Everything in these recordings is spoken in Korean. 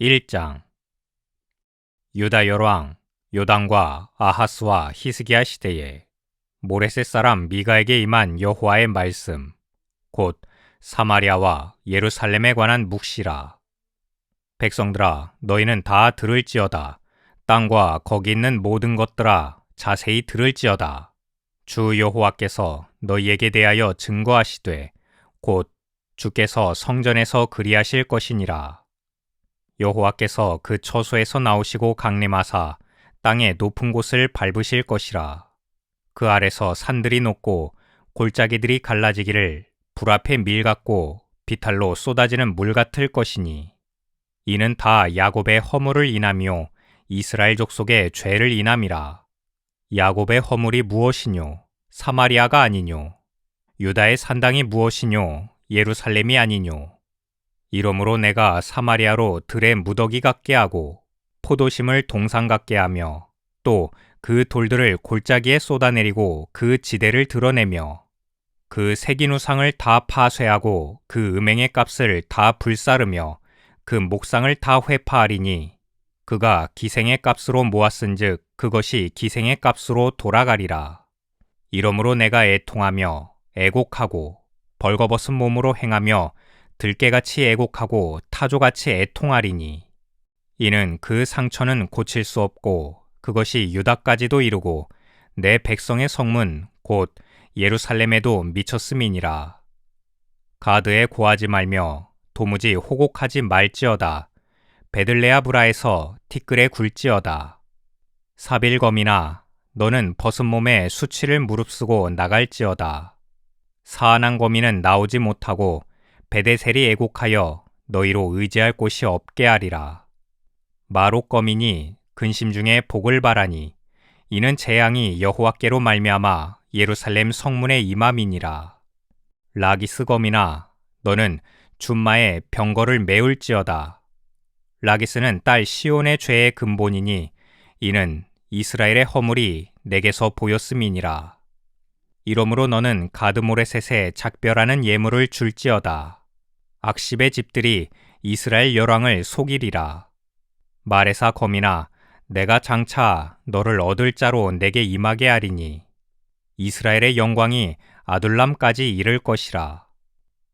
1장. 유다 열왕 요담과 아하스와 히스기야 시대에 모레셋 사람 미가에게 임한 여호와의 말씀 곧 사마리아와 예루살렘에 관한 묵시라. 백성들아 너희는 다 들을지어다. 땅과 거기 있는 모든 것들아 자세히 들을지어다. 주 여호와께서 너희에게 대하여 증거하시되 곧 주께서 성전에서 그리하실 것이니라 여호와께서 그 처소에서 나오시고 강림하사 땅의 높은 곳을 밟으실 것이라. 그 아래서 산들이 높고 골짜기들이 갈라지기를 불 앞에 밀 같고 비탈로 쏟아지는 물 같을 것이니 이는 다 야곱의 허물을 인하며 이스라엘 족속의 죄를 인함이라. 야곱의 허물이 무엇이뇨? 사마리아가 아니뇨? 유다의 산당이 무엇이뇨? 예루살렘이 아니뇨? 이러므로 내가 사마리아로 들의 무더기 같게 하고 포도심을 동상 같게 하며 또 그 돌들을 골짜기에 쏟아내리고 그 지대를 드러내며 그 새기누상을 다 파쇄하고 그 음행의 값을 다 불사르며 그 목상을 다 회파하리니 그가 기생의 값으로 모았은즉 그것이 기생의 값으로 돌아가리라. 이러므로 내가 애통하며 애곡하고 벌거벗은 몸으로 행하며 들깨같이 애곡하고 타조같이 애통하리니. 이는 그 상처는 고칠 수 없고 그것이 유다까지도 이르고 내 백성의 성문 곧 예루살렘에도 미쳤음이니라. 가드에 고하지 말며 도무지 호곡하지 말지어다. 베들레아 브라에서 티끌에 굴지어다. 사빌검이나 너는 벗은 몸에 수치를 무릅쓰고 나갈지어다. 사안한 거미는 나오지 못하고 베데셀이 애곡하여 너희로 의지할 곳이 없게 하리라. 마롯거민이 근심 중에 복을 바라니 이는 재앙이 여호와께로 말미암아 예루살렘 성문에 임함이니라. 라기스검이나 너는 준마의 병거를 메울지어다. 라기스는 딸 시온의 죄의 근본이니 이는 이스라엘의 허물이 내게서 보였음이니라. 이러므로 너는 가드모레셋에 작별하는 예물을 줄지어다. 악십의 집들이 이스라엘 열왕을 속이리라. 말에사 검이나 내가 장차 너를 얻을 자로 내게 임하게 하리니 이스라엘의 영광이 아둘람까지 이를 것이라.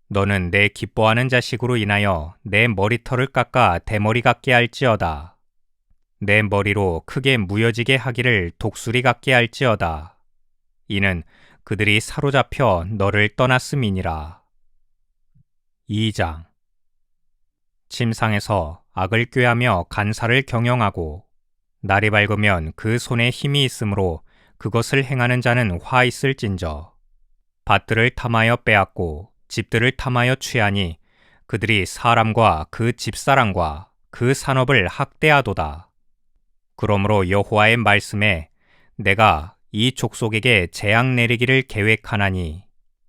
너는 내 기뻐하는 자식으로 인하여 내 머리털을 깎아 대머리 같게 할지어다. 내 머리로 크게 무여지게 하기를 독수리 같게 할지어다. 이는 그들이 사로잡혀 너를 떠났음이니라. 2장 침상에서 악을 꾀하며 간사를 경영하고 날이 밝으면 그 손에 힘이 있으므로 그것을 행하는 자는 화 있을진저 밭들을 탐하여 빼앗고 집들을 탐하여 취하니 그들이 사람과 그 집사람과 그 산업을 학대하도다. 그러므로 여호와의 말씀에 내가 이 족속에게 재앙 내리기를 계획하나니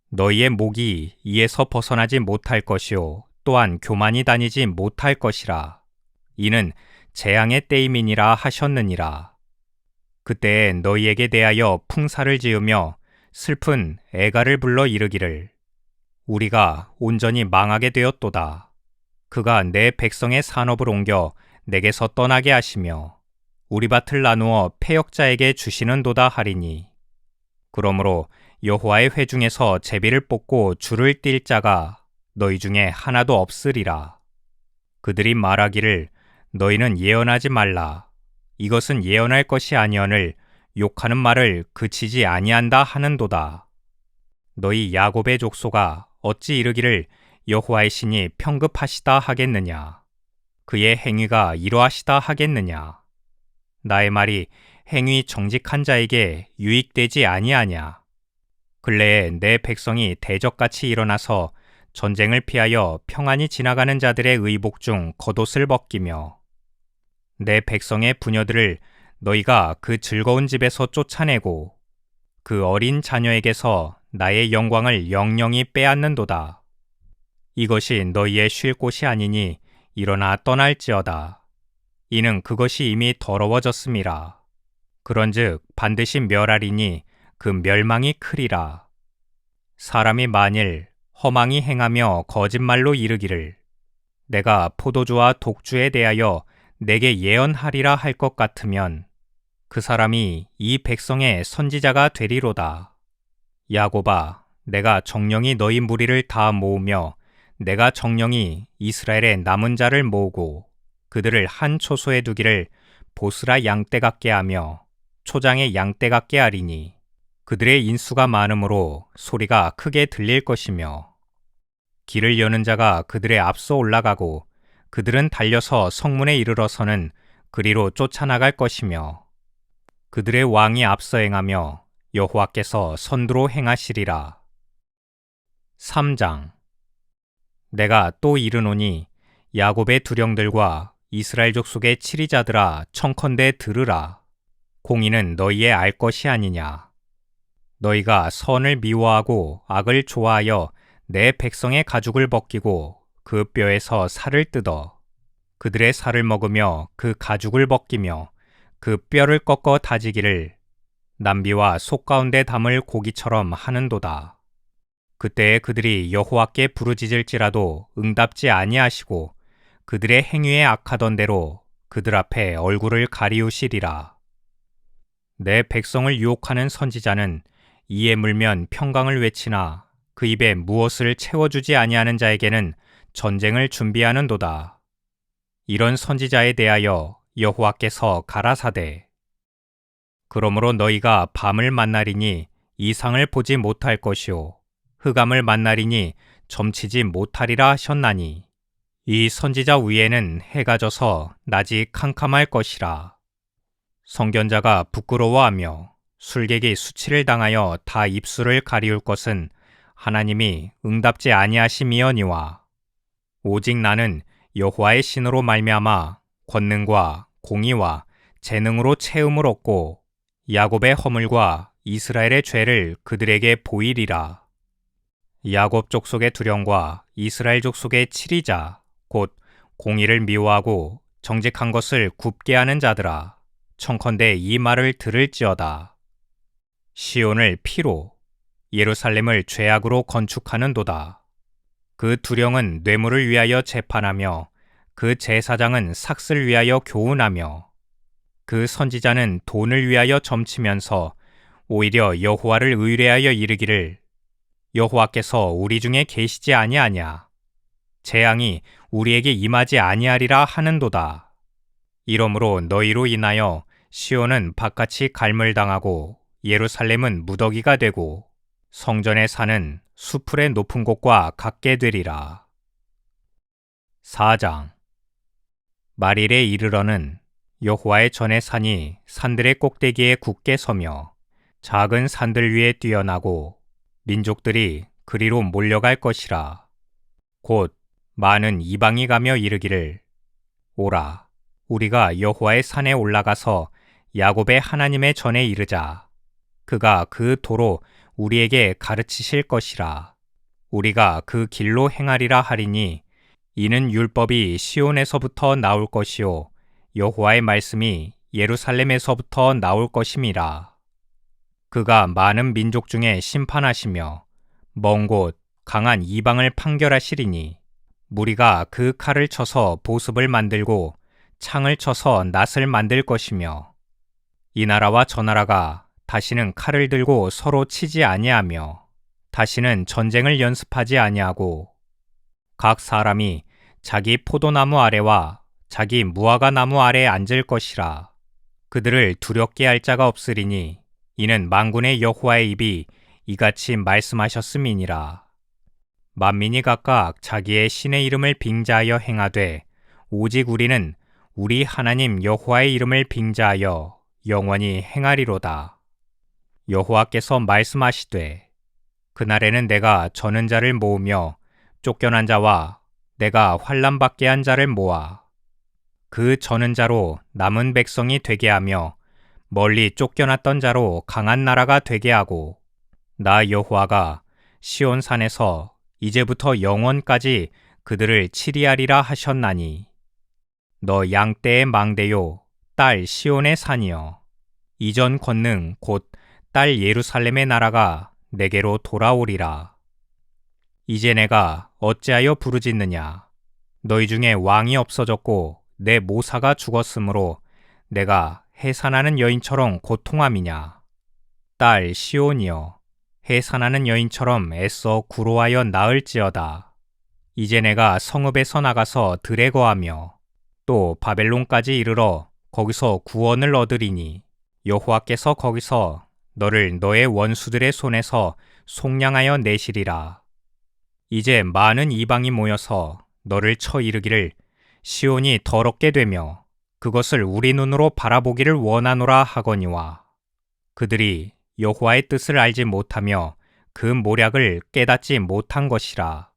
너희의 목이 이에서 벗어나지 못할 것이요 또한 교만이 다니지 못할 것이라. 이는 재앙의 때임이니라 하셨느니라. 그때 너희에게 대하여 풍사를 지으며 슬픈 애가를 불러 이르기를. 우리가 온전히 망하게 되었도다. 그가 내 백성의 산업을 옮겨 내게서 떠나게 하시며 우리 밭을 나누어 폐역자에게 주시는도다 하리니. 그러므로 여호와의 회중에서 제비를 뽑고 줄을 띨 자가 너희 중에 하나도 없으리라. 그들이 말하기를 너희는 예언하지 말라. 이것은 예언할 것이 아니언을 욕하는 말을 그치지 아니한다 하는도다. 너희 야곱의 족소가 어찌 이르기를 여호와의 신이 평급하시다 하겠느냐? 그의 행위가 이러하시다 하겠느냐? 나의 말이 행위 정직한 자에게 유익되지 아니하냐? 근래에 내 백성이 대적같이 일어나서 전쟁을 피하여 평안히 지나가는 자들의 의복 중 겉옷을 벗기며 내 백성의 부녀들을 너희가 그 즐거운 집에서 쫓아내고 그 어린 자녀에게서 나의 영광을 영영히 빼앗는도다. 이것이 너희의 쉴 곳이 아니니 일어나 떠날지어다. 이는 그것이 이미 더러워졌음이라. 그런즉 반드시 멸하리니 그 멸망이 크리라. 사람이 만일 허망이 행하며 거짓말로 이르기를 내가 포도주와 독주에 대하여 내게 예언하리라 할 것 같으면 그 사람이 이 백성의 선지자가 되리로다. 야고바, 내가 정령이 너희 무리를 다 모으며 내가 정령이 이스라엘의 남은 자를 모으고 그들을 한 초소에 두기를 보스라 양떼 같게 하며 초장의 양떼 같게 하리니 그들의 인수가 많으므로 소리가 크게 들릴 것이며 길을 여는 자가 그들의 앞서 올라가고 그들은 달려서 성문에 이르러서는 그리로 쫓아나갈 것이며 그들의 왕이 앞서 행하며 여호와께서 선두로 행하시리라. 3장 내가 또 이르노니 야곱의 두령들과 이스라엘 족속의 치리자들아 청컨대 들으라. 공의는 너희의 알 것이 아니냐. 너희가 선을 미워하고 악을 좋아하여 내 백성의 가죽을 벗기고 그 뼈에서 살을 뜯어 그들의 살을 먹으며 그 가죽을 벗기며 그 뼈를 꺾어 다지기를 남비와 속 가운데 담을 고기처럼 하는도다. 그때에 그들이 여호와께 부르짖을지라도 응답지 아니하시고 그들의 행위에 악하던 대로 그들 앞에 얼굴을 가리우시리라. 내 백성을 유혹하는 선지자는 이에 물면 평강을 외치나 그 입에 무엇을 채워주지 아니하는 자에게는 전쟁을 준비하는도다. 이런 선지자에 대하여 여호와께서 가라사대. 그러므로 너희가 밤을 만나리니 이상을 보지 못할 것이요 흑암을 만나리니 점치지 못하리라 하셨나니. 이 선지자 위에는 해가 져서 낮이 캄캄할 것이라. 성견자가 부끄러워하며 술객이 수치를 당하여 다 입술을 가리울 것은 하나님이 응답지 아니하심이여니와 오직 나는 여호와의 신으로 말미암아 권능과 공의와 재능으로 채움을 얻고 야곱의 허물과 이스라엘의 죄를 그들에게 보이리라. 야곱 족속의 두령과 이스라엘 족속의 치리자 곧 공의를 미워하고 정직한 것을 굽게 하는 자들아 청컨대 이 말을 들을지어다. 시온을 피로 예루살렘을 죄악으로 건축하는도다. 그 두령은 뇌물을 위하여 재판하며 그 제사장은 삭슬 위하여 교훈하며 그 선지자는 돈을 위하여 점치면서 오히려 여호와를 의뢰하여 이르기를 여호와께서 우리 중에 계시지 아니하냐 재앙이 우리에게 임하지 아니하리라 하는도다 이러므로 너희로 인하여 시온은 바깥이 갈물당하고 예루살렘은 무더기가 되고 성전의 산은 수풀의 높은 곳과 같게 되리라. 4장 말일에 이르러는 여호와의 전의 산이 산들의 꼭대기에 굳게 서며 작은 산들 위에 뛰어나고 민족들이 그리로 몰려갈 것이라. 곧 많은 이방이 가며 이르기를 오라 우리가 여호와의 산에 올라가서 야곱의 하나님의 전에 이르자 그가 그 도로 우리에게 가르치실 것이라 우리가 그 길로 행하리라 하리니 이는 율법이 시온에서부터 나올 것이요 여호와의 말씀이 예루살렘에서부터 나올 것임이라. 그가 많은 민족 중에 심판하시며 먼 곳 강한 이방을 판결하시리니 무리가 그 칼을 쳐서 보습을 만들고 창을 쳐서 낫을 만들 것이며 이 나라와 저 나라가 다시는 칼을 들고 서로 치지 아니하며 다시는 전쟁을 연습하지 아니하고 각 사람이 자기 포도나무 아래와 자기 무화과 나무 아래에 앉을 것이라. 그들을 두렵게 할 자가 없으리니 이는 만군의 여호와의 입이 이같이 말씀하셨음이니라. 만민이 각각 자기의 신의 이름을 빙자하여 행하되 오직 우리는 우리 하나님 여호와의 이름을 빙자하여 영원히 행하리로다. 여호와께서 말씀하시되 그날에는 내가 저는 자를 모으며 쫓겨난 자와 내가 환란 받게 한 자를 모아 그 저는 자로 남은 백성이 되게 하며 멀리 쫓겨났던 자로 강한 나라가 되게 하고 나 여호와가 시온 산에서 이제부터 영원까지 그들을 치리하리라 하셨나니 너 양떼의 망대요 딸 시온의 산이여. 이전 권능 곧 딸 예루살렘의 나라가 내게로 돌아오리라 이제 내가 어찌하여 부르짖느냐 너희 중에 왕이 없어졌고 내 모사가 죽었으므로 내가 해산하는 여인처럼 고통함이냐? 딸 시온이여, 해산하는 여인처럼 애써 구로하여 나을지어다. 이제 내가 성읍에서 나가서 들에 거하며 또 바벨론까지 이르러 거기서 구원을 얻으리니 여호와께서 거기서 너를 너의 원수들의 손에서 속량하여 내시리라. 이제 많은 이방이 모여서 너를 쳐 이르기를 시온이 더럽게 되며 그것을 우리 눈으로 바라보기를 원하노라 하거니와 그들이 여호와의 뜻을 알지 못하며 그 모략을 깨닫지 못한 것이라.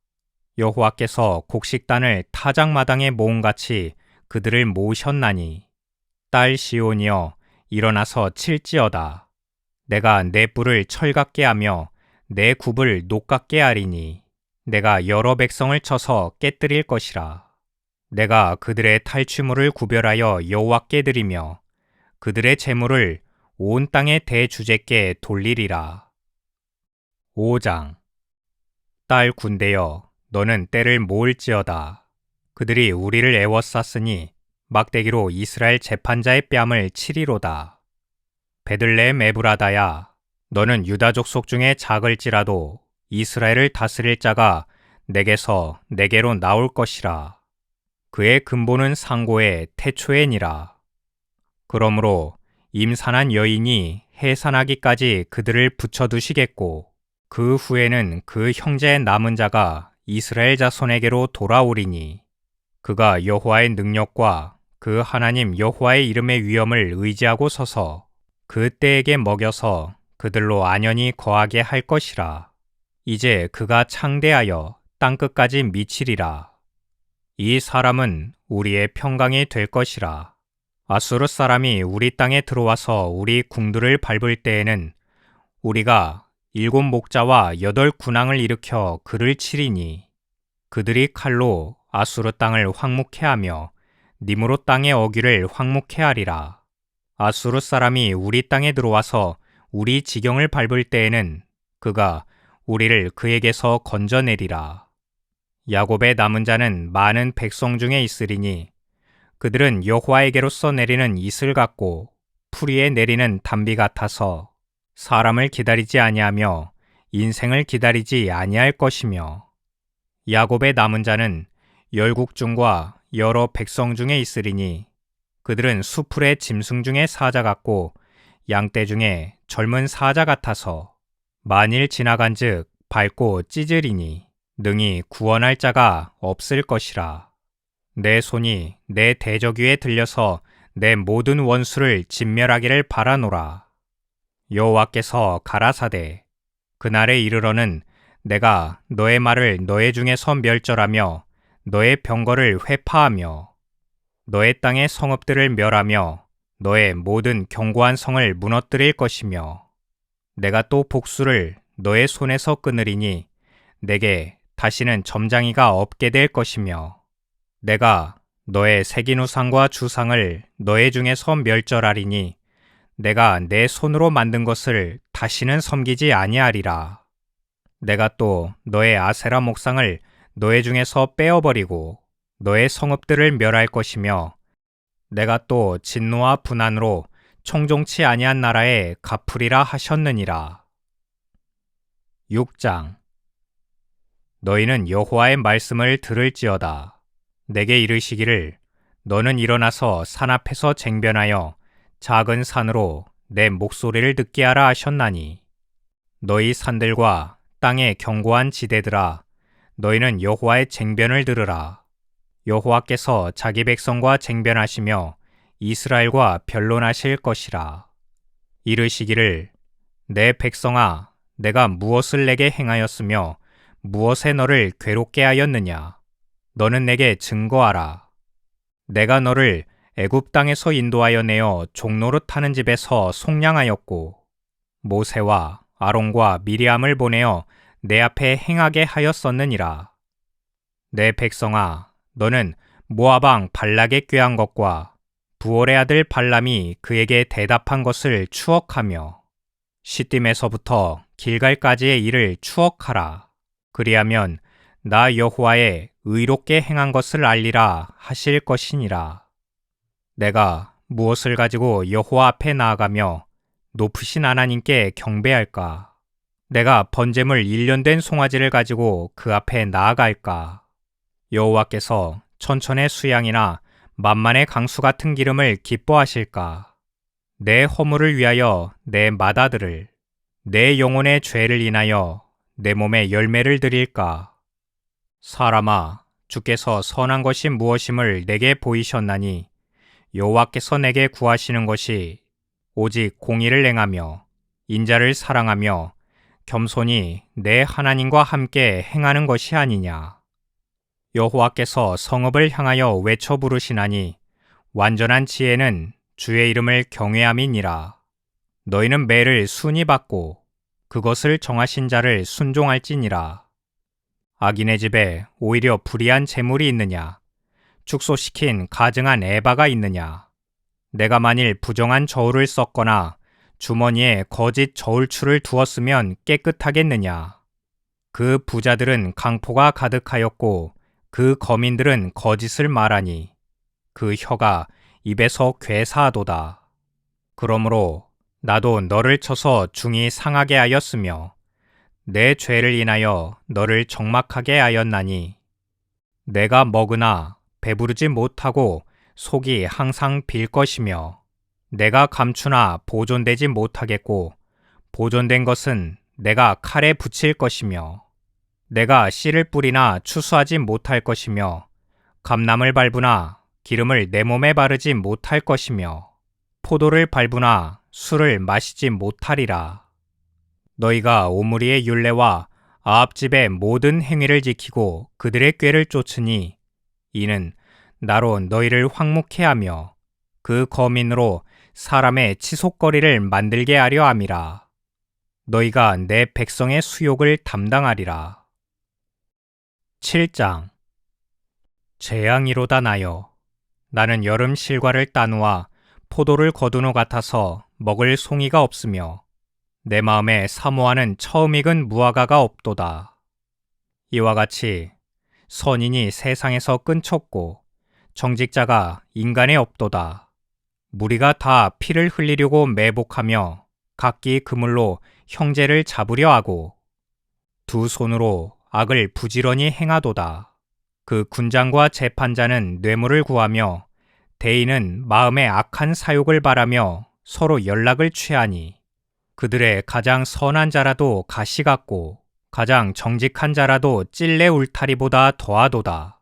여호와께서 곡식단을 타작마당에 모음같이 그들을 모으셨나니. 딸 시온이여 일어나서 칠지어다 내가 내 뿔을 철같게 하며 내 굽을 녹같게 하리니 내가 여러 백성을 쳐서 깨뜨릴 것이라 내가 그들의 탈취물을 구별하여 여호와께 드리며 그들의 재물을 온 땅의 대주제께 돌리리라. 5장 딸 군대여 너는 때를 모을지어다. 그들이 우리를 애워쌌으니 막대기로 이스라엘 재판자의 뺨을 치리로다. 베들레 에브라다야 너는 유다족 속 중에 작을지라도 이스라엘을 다스릴 자가 내게서 내게로 나올 것이라. 그의 근본은 상고의 태초에니라. 그러므로 임산한 여인이 해산하기까지 그들을 붙여두시겠고 그 후에는 그 형제의 남은 자가 이스라엘 자손에게로 돌아오리니 그가 여호와의 능력과 그 하나님 여호와의 이름의 위엄을 의지하고 서서 그 때에게 먹여서 그들로 안연히 거하게 할 것이라. 이제 그가 창대하여 땅끝까지 미치리라. 이 사람은 우리의 평강이 될 것이라. 아수르 사람이 우리 땅에 들어와서 우리 궁들을 밟을 때에는 우리가 일곱 목자와 여덟 군왕을 일으켜 그를 치리니 그들이 칼로 아수르 땅을 황묵해 하며 님으로 땅의 어귀를 황묵해 하리라. 아수르 사람이 우리 땅에 들어와서 우리 지경을 밟을 때에는 그가 우리를 그에게서 건져내리라. 야곱의 남은 자는 많은 백성 중에 있으리니 그들은 여호와에게로서 내리는 이슬 같고 풀이에 내리는 담비 같아서 사람을 기다리지 아니하며 인생을 기다리지 아니할 것이며 야곱의 남은 자는 열국 중과 여러 백성 중에 있으리니 그들은 수풀의 짐승 중에 사자 같고 양떼 중에 젊은 사자 같아서 만일 지나간즉 밟고 찢으리니 능히 구원할 자가 없을 것이라. 내 손이 내 대적 위에 들려서 내 모든 원수를 진멸하기를 바라노라. 여호와께서 가라사대 그날에 이르러는 내가 너의 말을 너의 중에서 멸절하며 너의 병거를 회파하며 너의 땅의 성읍들을 멸하며 너의 모든 견고한 성을 무너뜨릴 것이며 내가 또 복수를 너의 손에서 끊으리니 내게 다시는 점장이가 없게 될 것이며 내가 너의 우상과 주상을 너의 중에서 멸절하리니 내가 내 손으로 만든 것을 다시는 섬기지 아니하리라. 내가 또 너의 아세라 목상을 너의 중에서 빼어버리고 너의 성읍들을 멸할 것이며 내가 또 진노와 분한으로 총종치 아니한 나라에 갚으리라 하셨느니라. 6장 너희는 여호와의 말씀을 들을지어다. 내게 이르시기를 너는 일어나서 산 앞에서 쟁변하여 작은 산으로 내 목소리를 듣게 하라 하셨나니 너희 산들과 땅의 견고한 지대들아 너희는 여호와의 쟁변을 들으라. 여호와께서 자기 백성과 쟁변하시며 이스라엘과 변론하실 것이라. 이르시기를 내 백성아 내가 무엇을 내게 행하였으며 무엇에 너를 괴롭게 하였느냐? 너는 내게 증거하라. 내가 너를 애굽 땅에서 인도하여 내어 종로로 타는 집에서 속량하였고 모세와 아론과 미리암을 보내어 내 앞에 행하게 하였었느니라. 내 백성아, 너는 모아방 발락에 꾀한 것과 부월의 아들 발람이 그에게 대답한 것을 추억하며 시딤에서부터 길갈까지의 일을 추억하라. 그리하면 나 여호와의 의롭게 행한 것을 알리라 하실 것이니라. 내가 무엇을 가지고 여호와 앞에 나아가며 높으신 하나님께 경배할까? 내가 번제물 1년 된 송아지를 가지고 그 앞에 나아갈까? 여호와께서 천천의 수양이나 만만의 강수 같은 기름을 기뻐하실까? 내 허물을 위하여 내 마다들을, 내 영혼의 죄를 인하여 내 몸에 열매를 드릴까? 사람아, 주께서 선한 것이 무엇임을 내게 보이셨나니 여호와께서 내게 구하시는 것이 오직 공의를 행하며 인자를 사랑하며 겸손히 내 하나님과 함께 행하는 것이 아니냐. 여호와께서 성읍을 향하여 외쳐 부르시나니 완전한 지혜는 주의 이름을 경외함이니라. 너희는 매를 순히 받고 그것을 정하신 자를 순종할지니라. 악인의 집에 오히려 불의한 재물이 있느냐? 축소시킨 가증한 에바가 있느냐? 내가 만일 부정한 저울을 썼거나 주머니에 거짓 저울추를 두었으면 깨끗하겠느냐? 그 부자들은 강포가 가득하였고 그 거민들은 거짓을 말하니 그 혀가 입에서 괴사하도다. 그러므로 나도 너를 쳐서 중이 상하게 하였으며 내 죄를 인하여 너를 적막하게 하였나니 내가 먹으나 배부르지 못하고 속이 항상 빌 것이며 내가 감추나 보존되지 못하겠고 보존된 것은 내가 칼에 붙일 것이며 내가 씨를 뿌리나 추수하지 못할 것이며 감남을 밟으나 기름을 내 몸에 바르지 못할 것이며 포도를 밟으나 술을 마시지 못하리라. 너희가 오므리의 율례와 아합집의 모든 행위를 지키고 그들의 꾀를 쫓으니 이는 나로 너희를 황묵해 하며 그 거민으로 사람의 치속거리를 만들게 하려 함이라. 너희가 내 백성의 수욕을 담당하리라. 7장 재앙이로다 나여 나는 여름 실과를 따누아 포도를 거두노 같아서 먹을 송이가 없으며 내 마음에 사모하는 처음 익은 무화과가 없도다. 이와 같이 선인이 세상에서 끊쳤고 정직자가 인간에 없도다. 무리가 다 피를 흘리려고 매복하며 각기 그물로 형제를 잡으려 하고 두 손으로 악을 부지런히 행하도다. 그 군장과 재판자는 뇌물을 구하며 대인은 마음에 악한 사욕을 바라며 서로 연락을 취하니 그들의 가장 선한 자라도 가시 같고 가장 정직한 자라도 찔레 울타리보다 더하도다.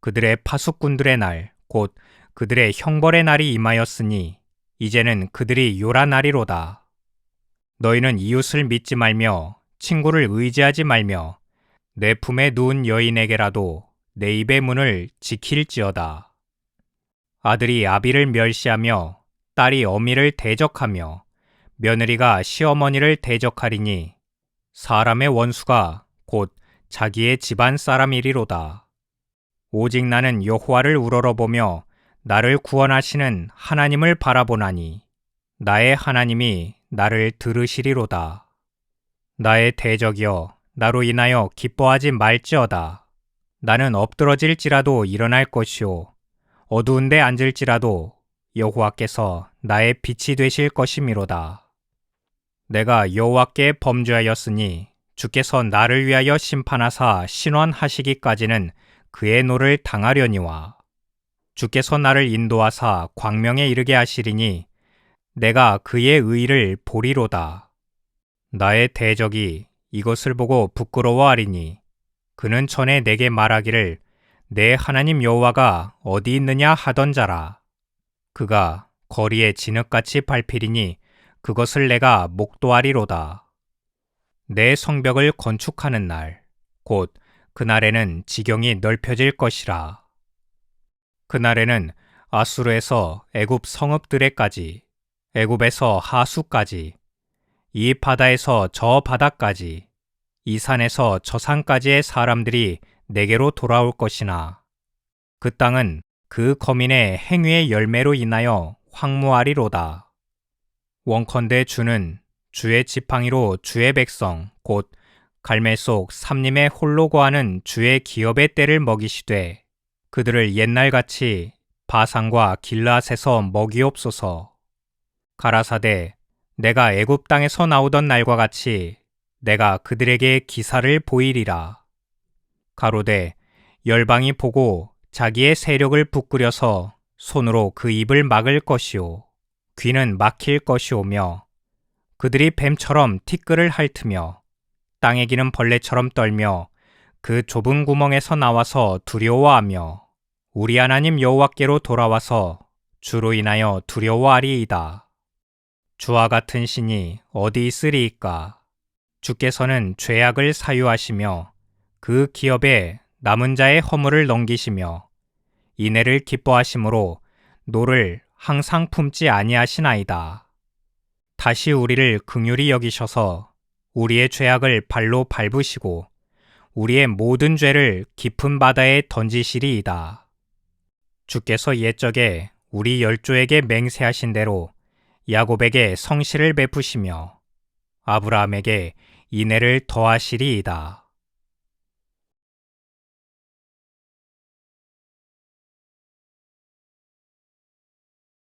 그들의 파수꾼들의 날, 곧 그들의 형벌의 날이 임하였으니 이제는 그들이 요란 날이로다. 너희는 이웃을 믿지 말며 친구를 의지하지 말며 내 품에 누운 여인에게라도 내 입의 문을 지킬지어다. 아들이 아비를 멸시하며 딸이 어미를 대적하며 며느리가 시어머니를 대적하리니 사람의 원수가 곧 자기의 집안 사람이리로다. 오직 나는 여호와를 우러러보며 나를 구원하시는 하나님을 바라보나니 나의 하나님이 나를 들으시리로다. 나의 대적이여 나로 인하여 기뻐하지 말지어다. 나는 엎드러질지라도 일어날 것이요 어두운데 앉을지라도 여호와께서 나의 빛이 되실 것이미로다. 내가 여호와께 범죄하였으니 주께서 나를 위하여 심판하사 신원하시기까지는 그의 노를 당하려니와 주께서 나를 인도하사 광명에 이르게 하시리니 내가 그의 의를 보리로다. 나의 대적이 이것을 보고 부끄러워하리니 그는 전에 내게 말하기를 내 하나님 여호와가 어디 있느냐 하던 자라. 그가 거리에 진흙같이 밟히리니 그것을 내가 목도하리로다. 내 성벽을 건축하는 날 곧 그날에는 지경이 넓혀질 것이라. 그날에는 아수르에서 애굽 성읍들에까지 애굽에서 하수까지 이 바다에서 저 바다까지, 이 산에서 저 산까지의 사람들이 내게로 돌아올 것이나, 그 땅은 그 거민의 행위의 열매로 인하여 황무하리로다. 원컨대 주는 주의 지팡이로 주의 백성, 곧 갈매 속 삼림에 홀로 거하는 주의 기업의 때를 먹이시되 그들을 옛날같이 바산과 길라앗에서 먹이옵소서. 가라사대 내가 애굽 땅에서 나오던 날과 같이 내가 그들에게 기사를 보이리라. 가로되 열방이 보고 자기의 세력을 부끄려서 손으로 그 입을 막을 것이요 귀는 막힐 것이오며 그들이 뱀처럼 티끌을 핥으며 땅에 기는 벌레처럼 떨며 그 좁은 구멍에서 나와서 두려워하며 우리 하나님 여호와께로 돌아와서 주로 인하여 두려워하리이다. 주와 같은 신이 어디 있으리이까? 주께서는 죄악을 사유하시며 그 기업에 남은 자의 허물을 넘기시며 이내를 기뻐하심으로 노를 항상 품지 아니하시나이다. 다시 우리를 긍휼히 여기셔서 우리의 죄악을 발로 밟으시고 우리의 모든 죄를 깊은 바다에 던지시리이다. 주께서 옛적에 우리 열조에게 맹세하신 대로 야곱에게 성실을 베푸시며 아브라함에게 인애를 더하시리이다.